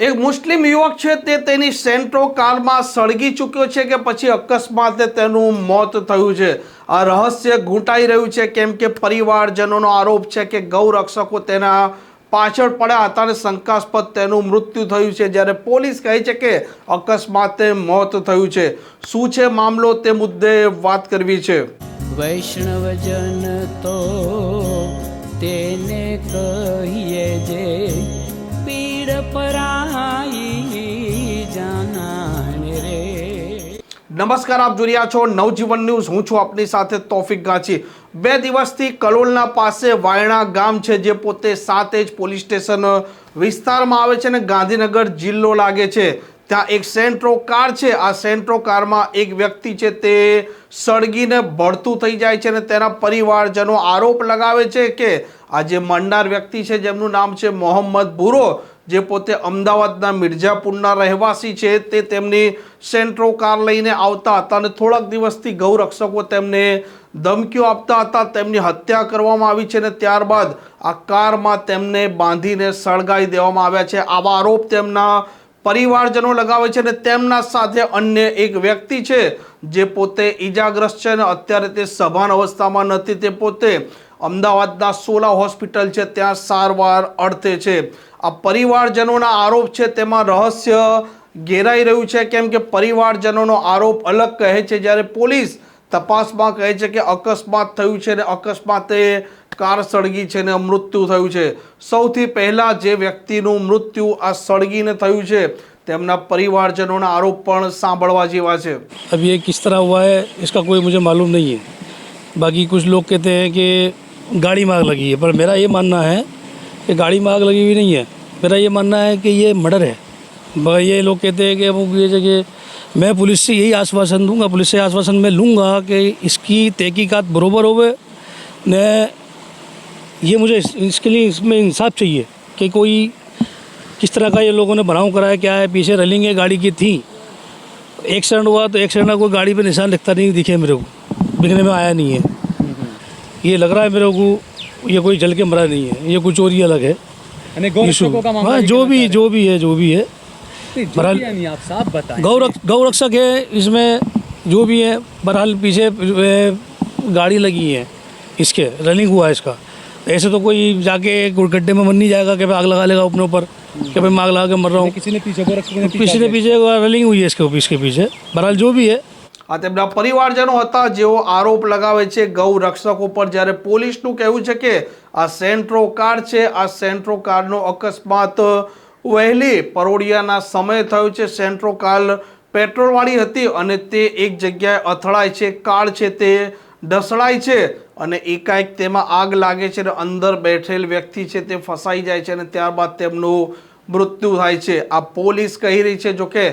એક મુસ્લિમ યુવક છે તે તેની સેન્ટ્રો કારમાં સળગી ચૂક્યો છે કે પછી અકસ્માતે તેનું મોત થયું છે. આ રહસ્ય ઘૂંટાઈ રહ્યું છે કેમ કે પરિવારજનોનો આરોપ છે કે ગૌરક્ષકો તેના પાછળ પડ્યા હતા અને શંકાસ્પદ તેનું મૃત્યુ થયું છે. જ્યારે પોલીસ કહે છે કે અકસ્માતે મોત થયું છે. શું છે મામલો તે મુદ્દે વાત કરવી છે. વૈષ્ણવજન તો તેને કહીએ જે પીડ પરાઈ જાનાને રે. નમસ્કાર, આપ જોઈ છો નવજીવન ન્યૂઝ. હું છું આપની સાથે તોફિક ગાંચી. બે દિવસથી કલોલના પાસે વાયણા ગામ છે, જે પોતે સાતેજ પોલીસ સ્ટેશન વિસ્તારમાં આવે છે અને ગાંધીનગર જિલ્લો લાગે છે. ત્યાં એક સેન્ટ્રો કાર છે. આ સેન્ટ્રો કારમાં એક વ્યક્તિ છે તે સળગીને ભળતું થઈ જાય છે અને તેના પરિવારજનો આરોપ લગાવે છે કે આ જે મરનાર વ્યક્તિ છે, જેમનું નામ છે મોહમ્મદ ભૂરો જે પોતે અમદાવાદના મિર્ઝાપુરના રહેવાસી છે, તે તેમની સેન્ટ્રો કાર લઈને આવતા હતા અને થોડાક દિવસથી ગૌરક્ષકો તેમને ધમકીઓ આપતા હતા. તેમની હત્યા કરવામાં આવી છે અને ત્યારબાદ આ કારમાં તેમને બાંધીને સળગાવી દેવામાં આવ્યા છે. આવા આરોપ તેમના પરિવારજનો લગાવે છે અને તેમના સાથે અન્ય એક વ્યક્તિ છે જે પોતે ઈજાગ્રસ્ત છે અને અત્યારે તે સભાન અવસ્થામાં નથી. તે પોતે અમદાવાદના સોલા હોસ્પિટલ છે. ત્યાં સારવાર અર્થે છે. આ પરિવારજનોના આરોપ છે. તેમાં રહસ્ય ઘેરાઈ રહ્યું છે. કેમ કે પરિવારજનોનો આરોપ અલગ કહે છે. જ્યારે પોલીસ તપાસમાં કહે છે કે અકસ્માત થયું છે અને અકસ્માતે કાર સળગી છે અને મૃત્યુ થયું છે સૌથી પહેલાં જે વ્યક્તિનું મૃત્યુ આ સળગીને થયું છે તેમના પરિવારજનોના આરોપ પણ સાંભળવા જેવા છે अब ये किस तरह हुआ है इसका कोई मुझे मालूम नहीं है बाकी कुछ लोग कहते हैं कि गाड़ी में आग लगी है पर मेरा ये मानना है कि गाड़ी में आग लगी हुई नहीं है मेरा ये मानना है कि ये मर्डर है मगर ये लोग कहते हैं कि वो ये जगह मैं पुलिस से यही आश्वासन दूँगा पुलिस से आश्वासन मैं लूँगा कि इसकी तहकीकत बरोबर हो न ये मुझे इसके लिए इसमें इंसाफ चाहिए कि कोई किस तरह का ये लोगों ने बनाव कराया क्या है पीछे रलिंगें गाड़ी की थी। एक्सीडेंट हुआ तो एक्सीडेंट का कोई गाड़ी पे निशान लिखता नहीं दिखे मेरे को दिखने में आया नहीं है। ये लग रहा है मेरे को ये कोई जल के मरा नहीं है ये कोई चोरी अलग है। हाँ जो भी जो भी है जो भी है। बहरहाल- भी है नहीं आप साफ बताएं गौरक्ष गौरक्षक है इसमें जो भी है बहरहाल पीछे ए, गाड़ी लगी है इसके रनिंग हुआ है इसका ऐसे तो कोई जाके कोई गड्ढे में मर नहीं जाएगा कि भाई आग लगा लेगा अपने ऊपर कि भाई मैं आग लगा के मर रहा हूँ किसी ने पीछे गौरक्षकों ने पीछे ने पीछे रनिंग हुई है इसके इसके पीछे बहरहाल जो भी है આ તેમના પરિવારજનો હતા જેઓ આરોપ લગાવે છે ગૌ રક્ષકો પર જ્યારે પોલીસનું કહેવું છે કે આ સેન્ટ્રો કાર છે આ સેન્ટ્રો કારનો અકસ્માત વહેલી પરોડિયાના સમય થયો છે, સેન્ટ્રો કાલ પેટ્રોલવાળી હતી અને તે એક જગ્યાએ અથડાય છે, કાળ છે, તે ઢસડાય છે અને એકાએક તેમાં આગ લાગે છે અને અંદર બેઠેલ વ્યક્તિ છે તે ફસાઈ જાય છે અને ત્યારબાદ તેમનું મૃત્યુ થાય છે. આ પોલીસ કહી રહી છે, જોકે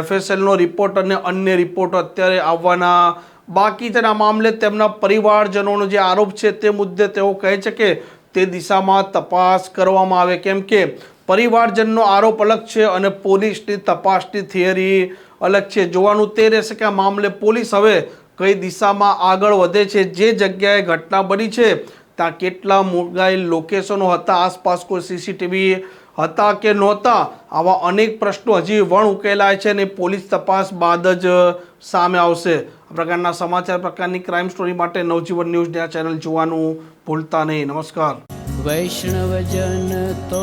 એફએસએલનો રિપોર્ટ અને અન્ય રિપોર્ટ અત્યારે આવવાના બાકી આ મામલે તેમના પરિવારજનોનો જે આરોપ છે તે મુદ્દે તેઓ કહે છે કે તે દિશામાં તપાસ કરવામાં આવે. કેમ કે પરિવારજનનો આરોપ અલગ છે અને પોલીસની તપાસની થિયરી અલગ છે. જોવાનું તે રહેશે કે આ મામલે પોલીસ હવે કઈ દિશામાં આગળ વધે છે, જે જગ્યાએ ઘટના બની છે, ત્યાં કેટલા મોબાઈલ લોકેશનો હતા, આસપાસ કોઈ સીસીટીવી હતા કે નહોતા, આવા અનેક પ્રશ્નો હજી વણ ઉકેલાય છે અને પોલીસ તપાસ બાદ જ સામે આવશે. આ પ્રકારના સમાચાર, પ્રકારની ક્રાઇમ સ્ટોરી માટે નવજીવન ન્યૂઝની આ ચેનલ જોવાનું ભૂલતા નહીં. નમસ્કાર. વૈષ્ણવજન તો